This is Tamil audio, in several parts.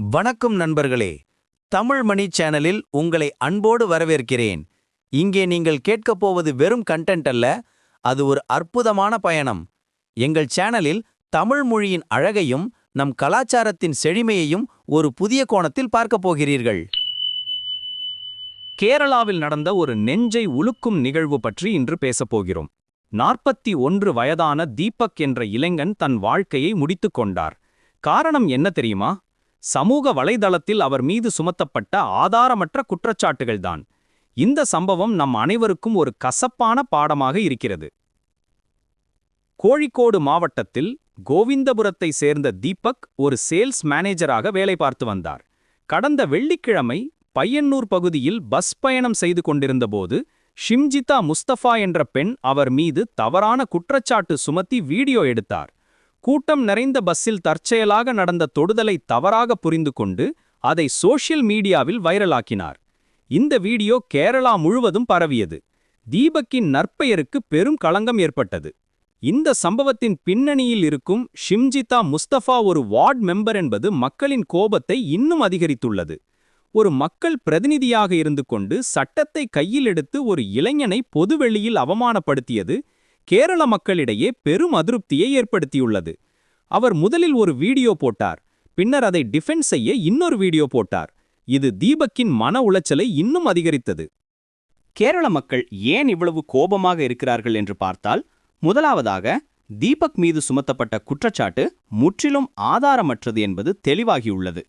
வணக்கம் நண்பர்களே. தமிழ் மணி சேனலில் உங்களை அன்போடு வரவேற்கிறேன். இங்கே நீங்கள் கேட்கப் போவது வெறும் கண்டென்ட் அல்ல அது ஒரு அற்புதமான பயணம். எங்கள் சேனலில் தமிழ் மொழியின் அழகையும் நம் கலாச்சாரத்தின் செழுமையையும் ஒரு புதிய கோணத்தில் பார்க்கப் போகிறீர்கள். கேரளாவில் நடந்த ஒரு நெஞ்சை உலுக்கும் நிகழ்வு பற்றி இன்று பேசப் போகிறோம். நாற்பத்தி ஒன்று வயதான தீபக் என்ற இளைஞன் தன் வாழ்க்கையை முடித்துக் கொண்டார். காரணம் என்ன தெரியுமா? சமூக வலைதளத்தில் அவர் மீது சுமத்தப்பட்ட ஆதாரமற்ற குற்றச்சாட்டுகள்தான். இந்த சம்பவம் நம் அனைவருக்கும் ஒரு கசப்பான பாடமாக இருக்கிறது. கோழிக்கோடு மாவட்டத்தில் கோவிந்தபுரத்தை சேர்ந்த தீபக் ஒரு சேல்ஸ் மேனேஜராக வேலை பார்த்து வந்தார். கடந்த வெள்ளிக்கிழமை பையன்னூர் பகுதியில் பஸ் பயணம் செய்து கொண்டிருந்தபோது ஷிம்ஜிதா முஸ்தபா என்ற பெண் அவர் மீது தவறான குற்றச்சாட்டு சுமத்தி வீடியோ எடுத்தார். கூட்டம் நிறைந்த பஸ்ஸில் தற்செயலாக நடந்த தொடுதலை தவறாக புரிந்து கொண்டு அதை சோஷியல் மீடியாவில் வைரலாக்கினார். இந்த வீடியோ கேரளா முழுவதும் பரவியது. தீபக்கின் நற்பெயருக்கு பெரும் களங்கம் ஏற்பட்டது. இந்த சம்பவத்தின் பின்னணியில் இருக்கும் ஷிம்ஜிதா முஸ்தபா ஒரு வார்டு மெம்பர் என்பது மக்களின் கோபத்தை இன்னும் அதிகரித்துள்ளது. ஒரு மக்கள் பிரதிநிதியாக இருந்து கொண்டு சட்டத்தை கையில் எடுத்து ஒரு இளைஞனை பொதுவெளியில் அவமானப்படுத்தியது கேரள மக்களிடையே பெரும் அதிருப்தியை ஏற்படுத்தியுள்ளது. அவர் முதலில் ஒரு வீடியோ போட்டார் பின்னர் அதை டிஃபென்ஸ் செய்ய இன்னொரு வீடியோ போட்டார். இது தீபக்கின் மன உளைச்சலை இன்னும் அதிகரித்தது. கேரள மக்கள் ஏன் இவ்வளவு கோபமாக இருக்கிறார்கள் என்று பார்த்தால் முதலாவதாக தீபக் மீது சுமத்தப்பட்ட குற்றச்சாட்டு முற்றிலும் ஆதாரமற்றது என்பது தெளிவாகியுள்ளது.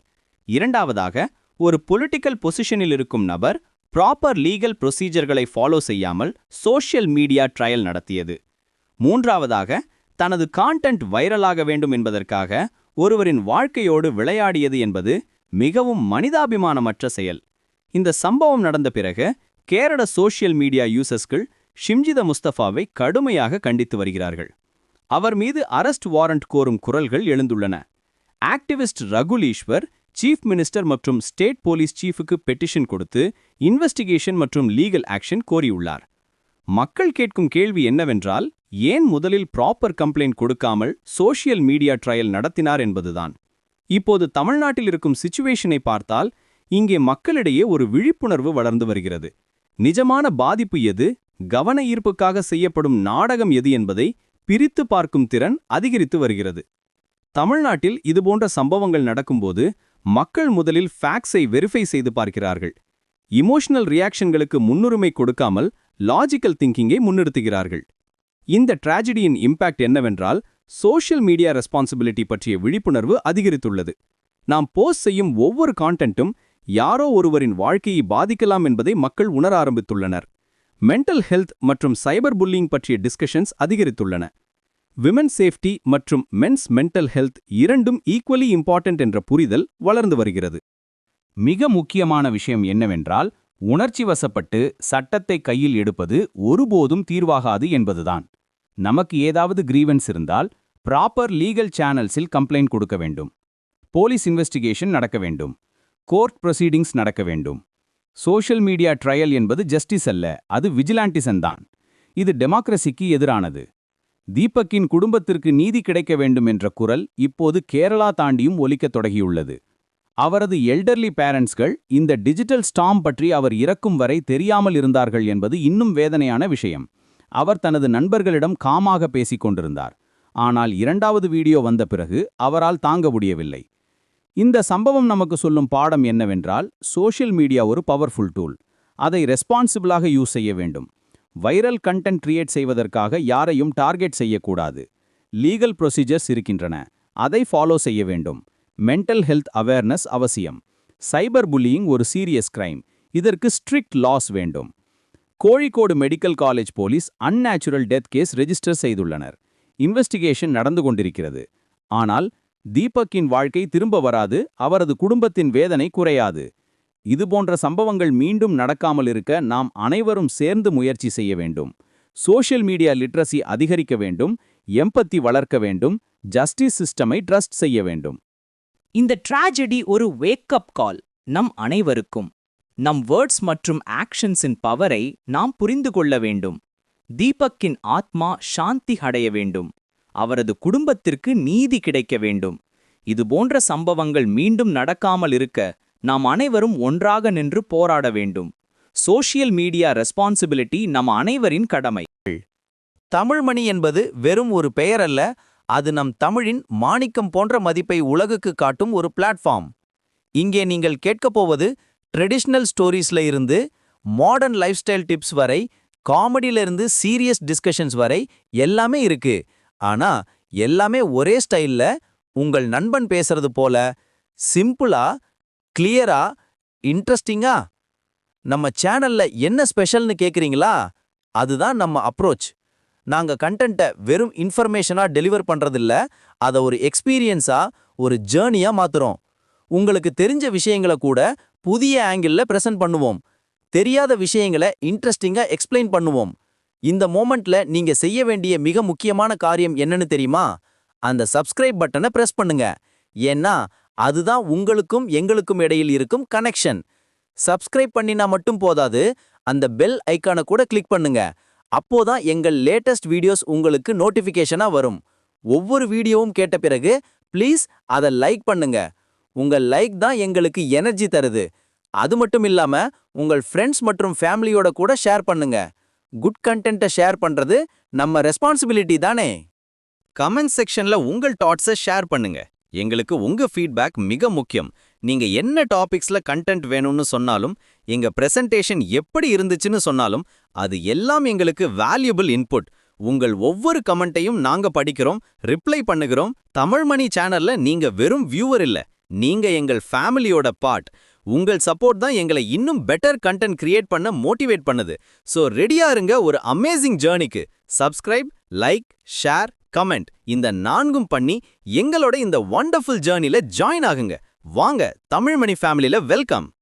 இரண்டாவதாக ஒரு பொலிட்டிக்கல் பொசிஷனில் இருக்கும் நபர் ப்ராப்பர் லீகல் ப்ரொசீஜர்களை ஃபாலோ செய்யாமல் சோஷியல் மீடியா ட்ரையல் நடத்தியது. மூன்றாவதாக தனது கான்டென்ட் வைரலாக வேண்டும் என்பதற்காக ஒருவரின் வாழ்க்கையோடு விளையாடியது என்பது மிகவும் மனிதாபிமானமற்ற செயல். இந்த சம்பவம் நடந்த பிறகு கேரள சோஷியல் மீடியா யூசர்ஸ்கள் ஷிம்ஜித முஸ்தபாவை கடுமையாக கண்டித்து வருகிறார்கள். அவர் மீது அரஸ்ட் வாரண்ட் கோரும் குரல்கள் எழுந்துள்ளன. ஆக்டிவிஸ்ட் ரகுல் ஈஸ்வர் சீஃப் மினிஸ்டர் மற்றும் ஸ்டேட் போலீஸ் சீஃபுக்கு பெட்டிஷன் கொடுத்து இன்வெஸ்டிகேஷன் மற்றும் லீகல் ஆக்ஷன் கோரியுள்ளார். மக்கள் கேட்கும் கேள்வி என்னவென்றால் ஏன் முதலில் ப்ராப்பர் கம்ப்ளைண்ட் கொடுக்காமல் சோஷியல் மீடியா ட்ரையல் நடத்தினார் என்பதுதான். இப்போது தமிழ்நாட்டில் இருக்கும் சிச்சுவேஷனை பார்த்தால் இங்கே மக்களிடையே ஒரு விழிப்புணர்வு வளர்ந்து வருகிறது. நிஜமான பாதிப்பு எது? கவன ஈர்ப்புக்காக செய்யப்படும் நாடகம் எது என்பதை பிரித்து பார்க்கும் திறன் அதிகரித்து வருகிறது. தமிழ்நாட்டில் இதுபோன்ற சம்பவங்கள் நடக்கும்போது மக்கள் முதலில் ஃபேக்ஸை வெரிஃபை செய்து பார்க்கிறார்கள். இமோஷனல் ரியாக்ஷன்களுக்கு முன்னுரிமை கொடுக்காமல் லாஜிக்கல் திங்கிங்கை முன்னிறுத்துகிறார்கள். இந்த டிராஜடியின் இம்பாக்ட் என்னவென்றால் சோஷியல் மீடியா ரெஸ்பான்சிபிலிட்டி பற்றிய விழிப்புணர்வு அதிகரித்துள்ளது. நாம் போஸ்ட் செய்யும் ஒவ்வொரு கான்டென்ட்டும் யாரோ ஒருவரின் வாழ்க்கையை பாதிக்கலாம் என்பதை மக்கள் உணர ஆரம்பித்துள்ளனர். மென்டல் ஹெல்த் மற்றும் சைபர் புல்லிங் பற்றிய டிஸ்கஷன்ஸ் அதிகரித்துள்ளன. விமன் சேஃப்டி மற்றும் மென்ஸ் மென்டல் ஹெல்த் இரண்டும் ஈக்குவலி இம்பார்ட்டன்ட் என்ற புரிதல் வளர்ந்து வருகிறது. மிக முக்கியமான விஷயம் என்னவென்றால் உணர்ச்சி வசப்பட்டு சட்டத்தை கையில் எடுப்பது ஒருபோதும் தீர்வாகாது என்பதுதான். நமக்கு ஏதாவது கிரீவன்ஸ் இருந்தால் ப்ராப்பர் லீகல் சேனல்ஸில் கம்ப்ளைண்ட் கொடுக்க வேண்டும். போலீஸ் இன்வெஸ்டிகேஷன் நடக்க வேண்டும். கோர்ட் ப்ரொசீடிங்ஸ் நடக்க வேண்டும். சோஷியல் மீடியா ட்ரையல் என்பது ஜஸ்டிஸ் அல்ல அது விஜிலாண்டிசன் தான். இது டெமோக்ரஸிக்கு எதிரானது. தீபக்கின் குடும்பத்திற்கு நீதி கிடைக்க வேண்டும் என்ற குரல் இப்போது கேரளா தாண்டியும் ஒலிக்கத் தொடங்கியுள்ளது. அவரது எல்டர்லி பேரண்ட்ஸ்கள் இந்த டிஜிட்டல் ஸ்டாம் பற்றி அவர் இறக்கும் வரை தெரியாமல் இருந்தார்கள் என்பது இன்னும் வேதனையான விஷயம். அவர் தனது நண்பர்களிடம் காமாக பேசிக் கொண்டிருந்தார். ஆனால் இரண்டாவது வீடியோ வந்த பிறகு அவரால் தாங்க முடியவில்லை. இந்த சம்பவம் நமக்கு சொல்லும் பாடம் என்னவென்றால் சோஷியல் மீடியா ஒரு பவர்ஃபுல் டூல் அதை ரெஸ்பான்சிபிளாக யூஸ் செய்ய வேண்டும். வைரல் கண்டென்ட் கிரியேட் செய்வதற்காக யாரையும் டார்கெட் செய்யக்கூடாது. லீகல் ப்ரொசீஜர்ஸ் இருக்கின்றன. அதை ஃபாலோ செய்ய வேண்டும். மென்டல் ஹெல்த் அவேர்னஸ் அவசியம். சைபர் புல்லியிங் ஒரு சீரியஸ் கிரைம் இதற்கு ஸ்ட்ரிக்ட் லாஸ் வேண்டும். Kozhikode medical college police unnatural death case register செய்துள்ளனர். இன்வெஸ்டிகேஷன் நடந்து கொண்டிருக்கிறது. ஆனால் தீபக்கின் வாழ்க்கை திரும்ப வராது அவரது குடும்பத்தின் வேதனை குறையாது. இதுபோன்ற சம்பவங்கள் மீண்டும் நடக்காமல் இருக்க நாம் அனைவரும் சேர்ந்து முயற்சி செய்ய வேண்டும். சோஷியல் மீடியா லிட்ரஸி அதிகரிக்க வேண்டும் எம்பத்தி வளர்க்க வேண்டும் ஜஸ்டிஸ் சிஸ்டமை ட்ரஸ்ட் செய்ய வேண்டும். இந்த டிராஜடி ஒரு வேக்கப் கால் நம் அனைவருக்கும். நம் வேர்ட்ஸ் மற்றும் ஆக்ஷன்ஸின் பவரை நாம் புரிந்து கொள்ள வேண்டும். தீபக்கின் ஆத்மா சாந்தி அடைய வேண்டும். அவரது குடும்பத்திற்கு நீதி கிடைக்க வேண்டும். இது போன்ற சம்பவங்கள் மீண்டும் நடக்காமல் இருக்க நாம் அனைவரும் ஒன்றாக நின்று போராட வேண்டும். சோஷியல் மீடியா ரெஸ்பான்சிபிலிட்டி நம் அனைவரின் கடமை. தமிழ்மணி என்பது வெறும் ஒரு பெயர் அல்ல அது நம் தமிழின் மாணிக்கம் போன்ற மதிப்பை உலகுக்கு காட்டும் ஒரு பிளாட்ஃபார்ம் இங்கே நீங்கள் கேட்கப் போவது ட்ரெடிஷ்னல் ஸ்டோரீஸ்ல இருந்து மாடர்ன் லைஃப் ஸ்டைல் டிப்ஸ் வரை காமெடியிலிருந்து சீரியஸ் டிஸ்கஷன்ஸ் வரை எல்லாமே இருக்கு. ஆனா எல்லாமே ஒரே ஸ்டைல்ல உங்கள் நண்பன் பேசுறது போல சிம்பிளா கிளியரா இன்ட்ரெஸ்டிங்கா? நம்ம சேனல்ல என்ன ஸ்பெஷல்னு கேட்குறீங்களா அதுதான் நம்ம அப்ரோச். நாங்க கண்டென்ட்டை வெறும் இன்ஃபர்மேஷனா டெலிவர் பண்றதில்ல அதை ஒரு எக்ஸ்பீரியன்ஸா ஒரு ஜேர்னியா மாத்துறோம். உங்களுக்கு தெரிஞ்ச விஷயங்களை கூட புதிய ஆங்கிள்ல ப்ரெசென்ட் பண்ணுவோம். தெரியாத விஷயங்களை இன்ட்ரெஸ்டிங்கா எக்ஸ்பிளைன் பண்ணுவோம். இந்த மோமெண்ட்ல நீங்க செய்ய வேண்டிய மிக முக்கியமான காரியம் என்னன்னு தெரியுமா? அந்த சப்ஸ்கிரைப் பட்டனை பிரஸ் பண்ணுங்க. ஏன்னா அதுதான் உங்களுக்கும் எங்களுக்கும் இடையில் இருக்கும் கனெக்ஷன் சப்ஸ்கிரைப் பண்ணினா மட்டும் போதாது அந்த பெல் ஐக்கானை கூட கிளிக் பண்ணுங்க. அப்போதான் எங்கள் லேட்டஸ்ட் வீடியோஸ் உங்களுக்கு நோட்டிஃபிகேஷனா வரும். ஒவ்வொரு வீடியோவும் கேட்ட பிறகு ப்ளீஸ் அதை லைக் பண்ணுங்க. உங்கள் லைக் தான் எங்களுக்கு எனர்ஜி தருது. அது மட்டும் இல்லாம உங்கள் ஃப்ரெண்ட்ஸ் மற்றும் ஃபேமிலியோட கூட ஷேர் பண்ணுங்க. குட் கண்டென்ட்டை ஷேர் பண்றது நம்ம ரெஸ்பான்சிபிலிட்டி தானே? கமெண்ட் செக்ஷன்ல உங்கள் தாட்ஸை ஷேர் பண்ணுங்க. எங்களுக்கு உங்க ஃபீட்பேக் மிக முக்கியம். நீங்க என்ன டாபிக்ஸ்ல கண்டென்ட் வேணும்னு சொன்னாலும் எங்க பிரசன்டேஷன் எப்படி இருந்துச்சுன்னு சொன்னாலும் அது எல்லாம் எங்களுக்கு வேல்யூபிள் இன்புட் உங்கள் ஒவ்வொரு கமெண்ட்டையும் நாங்க படிக்கிறோம் ரிப்ளை பண்ணுகிறோம். தமிழ்மணி சேனல்ல நீங்க வெறும் வியூவர் இல்ல. நீங்க எங்கள் ஃபேமிலியோட பார்ட் உங்கள் சப்போர்ட் தான் எங்களை இன்னும் பெட்டர் கண்டென்ட் கிரியேட் பண்ண மோட்டிவேட் பண்ணுது. சோ ரெடியா இருங்க ஒரு அமேசிங் ஜேர்னிக்கு சப்ஸ்கிரைப் லைக் ஷேர் கமெண்ட் இந்த நான்கும் பண்ணி எங்களோட இந்த வண்டர்ஃபுல் ஜேர்னில ஜாயின் ஆகுங்க. வாங்க தமிழ்மணி ஃபேமிலில வெல்கம்